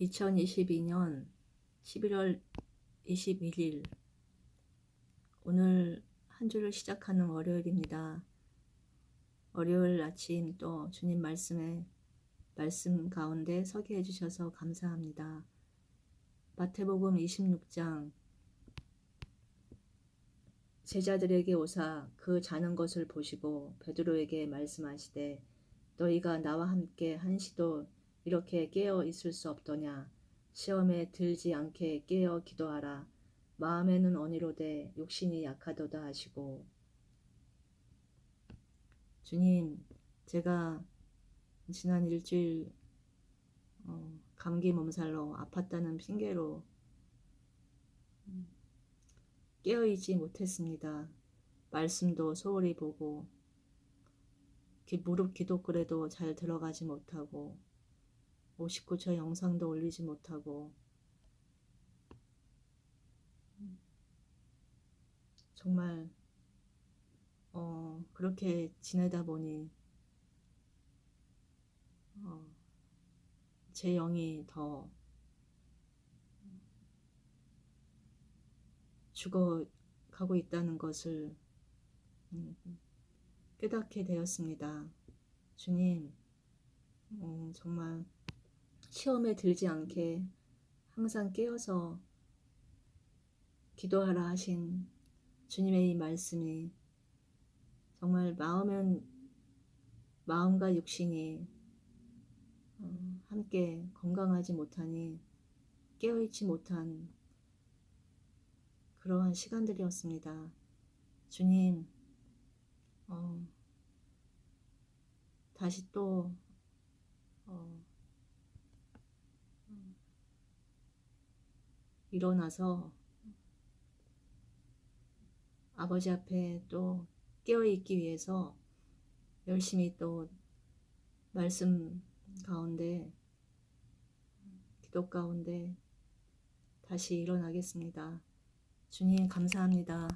2022년 11월 21일 오늘 한 주를 시작하는 월요일입니다. 월요일 아침 또 주님 말씀에 말씀 가운데 서게 해주셔서 감사합니다. 마태복음 26장 제자들에게 오사 그 자는 것을 보시고 베드로에게 말씀하시되 너희가 나와 함께 한시도 이렇게 깨어 있을 수 없더냐. 시험에 들지 않게 깨어 기도하라. 마음에는 언의로되 욕심이 약하도다 하시고. 주님 제가 지난 일주일 어, 감기 몸살로 아팠다는 핑계로 음, 깨어있지 못했습니다. 말씀도 소홀히 보고 기- 무릎 기도글에도 잘 들어가지 못하고 59초 영상도 올리지 못하고 음, 정말 어, 그렇게 지내다 보니 어, 제 영이 더 죽어가고 있다는 것을 음, 깨닫게 되었습니다. 주님, 음, 정말 시험에 들지 않게 항상 깨어서 기도하라 하신 주님의 이 말씀이 정말 마음은 마음과 육신이 어, 함께 건강하지 못하니 깨어있지 못한 그러한 시간들이었습니다. 주님, 어, 다시 또 어, 일어나서 아버지 앞에 또 깨어 있기 위해서 열심히 또 말씀 가운데 기도 가운데 다시 일어나겠습니다. 주님 감사합니다.